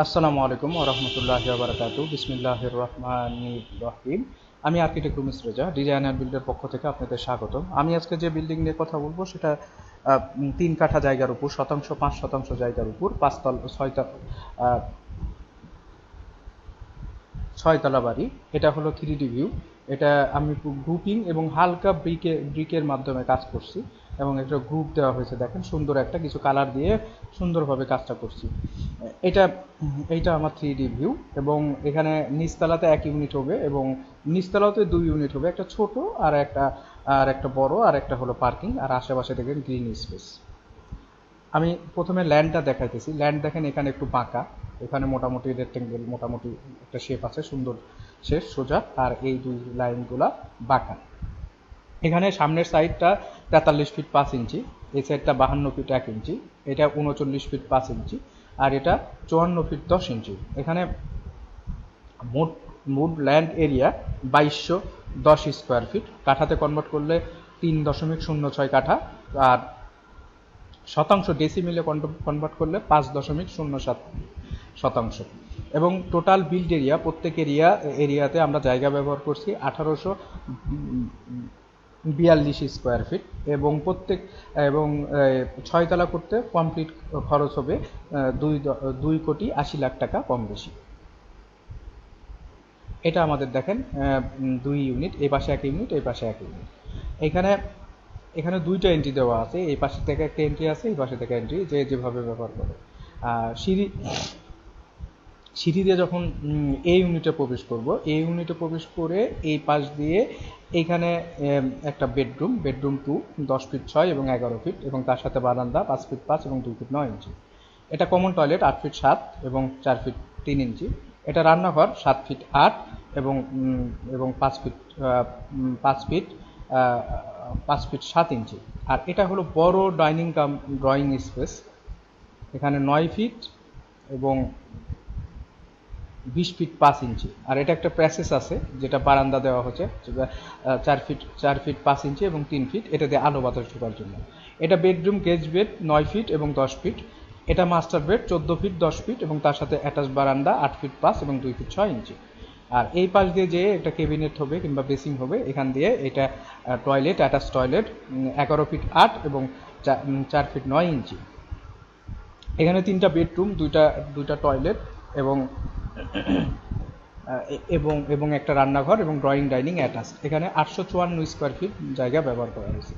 আসসালামু আলাইকুম ওরহমতুল্লাহ বারকাতু বিসমিল্লাহির রহমানির রহিম। আমি architect Rumis Reza design and বিল্ডের পক্ষ থেকে আপনাদের স্বাগত আমি আজকে যে বিল্ডিং নিয়ে কথা বলব, সেটা তিন কাঠা জায়গার উপর, শতাংশ, পাঁচ শতাংশ জায়গার উপর, পাঁচতল, ছয়তল ছয়তলা বাড়ি। এটা হলো থ্রি ডি ভিউ। এটা আমি গ্রুপিং এবং হালকা ব্রিকে, ব্রিকের মাধ্যমে কাজ করছি এবং একটা গ্রুপ দেওয়া হয়েছে, দেখেন সুন্দর একটা কিছু কালার দিয়ে সুন্দরভাবে কাজটা করছি। এটা, এইটা আমার থ্রি ডি ভিউ এবং এখানে নিচতলাতে এক ইউনিট হবে এবং নিচতলাতে দুই ইউনিট হবে, একটা ছোট আর একটা আর একটা বড় আর একটা হলো পার্কিং আর আশেপাশে দেখেন গ্রিন স্পেস আমি প্রথমে ল্যান্ডটা দেখাইতেছি। ল্যান্ড দেখেন এখানে একটু বাঁকা। এখানে মোটামুটি রেক্টেঙ্গেল মোটামুটি একটা শেপ আছে, সুন্দর শেপ সোজা আর এই দুই লাইনগুলা বাঁকা। এখানে সামনের সাইডটা তেতাল্লিশ ফিট পাঁচ ইঞ্চি এই সাইডটা বাহান্ন ফিট এক ইঞ্চি এটা উনচল্লিশ ফিট পাঁচ ইঞ্চি আর এটা চুয়ান্ন ফিট দশ ইঞ্চি। এখানে মোট মোট ল্যান্ড এরিয়া বাইশশো দশ স্কোয়ার ফিট কাঠাতে কনভার্ট করলে তিন দশমিক শূন্য ছয় কাঠা। আর শতাংশ ডেসিমিলে কনভার্ট করলে পাঁচ দশমিক শূন্য সাত শতাংশ। এবং টোটাল বিল্ড এরিয়া প্রত্যেক এরিয়া এরিয়াতে আমরা জায়গা ব্যবহার করছি আঠারোশো বিয়াল্লিশ স্কোয়ার ফিট এবং প্রত্যেক, এবং ছয়তলা করতে কমপ্লিট খরচ হবে দুই দুই কোটি আশি লাখ টাকা কম বেশি। এটা আমাদের দেখেন দুই ইউনিট এই পাশে এক ইউনিট এই পাশে এক ইউনিট এখানে এখানে দুইটা এন্ট্রি দেওয়া আছে, এই পাশে থেকে একটা এন্ট্রি আছে, এই পাশে থেকে এন্ট্রি যে যেভাবে ব্যবহার করে। আর সিঁড়ি সিঁড়ি দিয়ে যখন এই ইউনিটে প্রবেশ করব এই ইউনিটে প্রবেশ করে এই পাশ দিয়ে এইখানে একটা বেডরুম বেডরুম টু দশ ফিট ছয় এবং এগারো ফিট এবং তার সাথে বারান্দা পাঁচ ফিট পাঁচ এবং দুই ফিট নয় ইঞ্চি। এটা কমন টয়লেট আট ফিট সাত এবং চার ফিট তিন ইঞ্চি। এটা রান্নাঘর, সাত ফিট আট এবং এবং পাঁচ ফিট পাঁচ ফিট পাঁচ ফিট সাত ইঞ্চি। আর এটা হলো বড় ডাইনিং কাম ড্রয়িং স্পেস এখানে নয় ফিট এবং বিশ ফিট পাঁচ ইঞ্চি আর এটা একটা প্যাসেজ আছে, যেটা বারান্দা দেওয়া হচ্ছে চার ফিট চার ফিট পাঁচ ইঞ্চি এবং তিন ফিট এটা দিয়ে আলো বাতাস ঢোকার জন্য। এটা বেডরুম গেজ বেড নয় ফিট এবং দশ ফিট এটা মাস্টার বেড চোদ্দ ফিট দশ ফিট এবং তার সাথে অ্যাটাচ বারান্দা, আট ফিট পাঁচ এবং দুই ফিট ছয় ইঞ্চি আর এই পাশ দিয়ে যে একটা কেবিনেট হবে কিংবা বেসিং হবে, এখান দিয়ে এটা টয়লেট অ্যাটাচ টয়লেট এগারো ফিট আট এবং চার ফিট নয় ইঞ্চি এখানে তিনটা বেডরুম দুইটা দুইটা টয়লেট এবং এবং এবং একটা রান্নাঘর এবং ড্রয়িং ডাইনিং অ্যাটাচ এখানে আটশো চুয়ান্ন স্কোয়ার ফিট জায়গা ব্যবহার করা হয়েছে।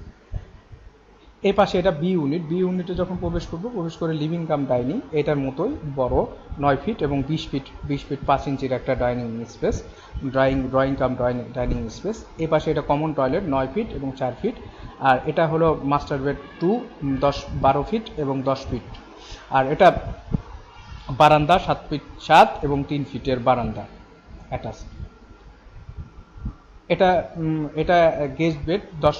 এই পাশে এটা বি ইউনিট বি ইউনিটে যখন প্রবেশ করব, প্রবেশ করে লিভিং কাম ডাইনিং এটার মতোই বড়, নয় ফিট এবং বিশ ফিট বিশ ফিট পাঁচ ইঞ্চির একটা dining space drawing drawing cum dining space এই পাশে এটা কমন টয়লেট নয় ফিট এবং চার ফিট আর এটা হলো মাস্টার বেড টু দশ, বারো ফিট এবং দশ ফিট আর এটা বারান্দা, সাত ফিট সাত এবং তিন ফিটের বারান্দা অ্যাটাচ এটা এটা গেস্ট বেড দশ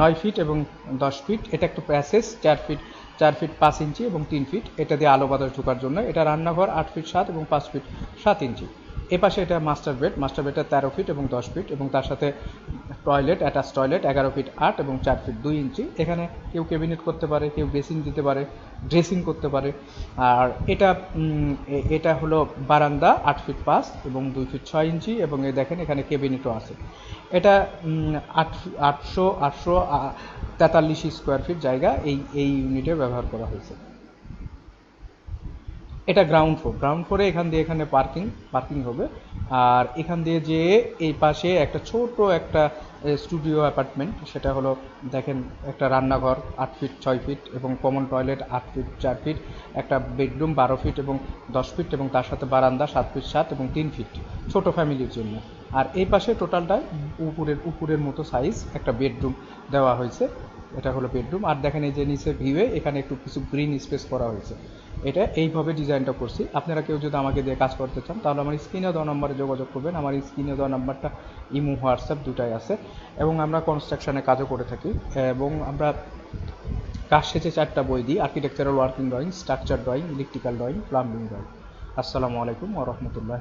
নয় ফিট এবং দশ ফিট। এটা একটু প্যাসেজ চার ফিট চার ফিট পাঁচ ইঞ্চি এবং তিন ফিট। এটা দিয়ে আলো বাতাস ঢোকার জন্য। এটা রান্নাঘর, আট ফিট সাত এবং পাঁচ ফিট সাত ইঞ্চি। এ পাশে এটা মাস্টার বেড মাস্টার বেডটা তেরো ফিট এবং দশ ফিট এবং তার সাথে টয়লেট অ্যাটাচ টয়লেট এগারো ফিট আট এবং চার ফিট দুই ইঞ্চি। এখানে কেউ ক্যাবিনেট করতে পারে, কেউ বেসিন দিতে পারে ড্রেসিং করতে পারে। আর এটা এটা হলো বারান্দা, আট ফিট পাঁচ এবং দুই ফিট ছয় ইঞ্চি এবং এই দেখেন এখানে কেবিনেটও আছে। এটা আট, আটশো আটশো তেতাল্লিশ স্কোয়ার ফিট জায়গা। এই এই ইউনিটে ব্যবহার করা হয়েছে। এটা গ্রাউন্ড ফ্লোর গ্রাউন্ড ফ্লোরে এখান দিয়ে এখানে পার্কিং পার্কিং হবে। আর এখান দিয়ে যে এই পাশে একটা ছোট একটা স্টুডিও অ্যাপার্টমেন্ট সেটা হলো, দেখেন, একটা রান্নাঘর, আট ফিট ছয় ফিট এবং কমন টয়লেট আট ফিট চার ফিট একটা বেডরুম বারো ফিট এবং দশ ফিট এবং তার সাথে বারান্দা, সাত ফিট সাত এবং তিন ফিট ছোট ফ্যামিলির জন্য। আর এই পাশে টোটালটা উপরের উপরের মতো সাইজ একটা বেডরুম দেওয়া হয়েছে। এটা হলো বেডরুম। আর দেখেন এই যে নিচে ভিউয়ে এখানে একটু কিছু গ্রিন স্পেস করা হয়েছে। এটা এইভাবে ডিজাইনটা করছি। আপনারা কেউ যদি আমাকে দিয়ে কাজ করতে চান, তাহলে আমার স্ক্রিনে দেওয়া নম্বরে যোগাযোগ করবেন। আমার স্ক্রিনে দেওয়া নাম্বারটা ইমো, হোয়াটসঅ্যাপ দুটাই আছে। এবং আমরা কনস্ট্রাকশনে কাজও করে থাকি। এবং আমরা কাজ শেষে চারটা বই দিই। Architectural working drawing structure drawing electrical drawing plumbing drawing আসসালামু আলাইকুম ওরহমতুল্লাহ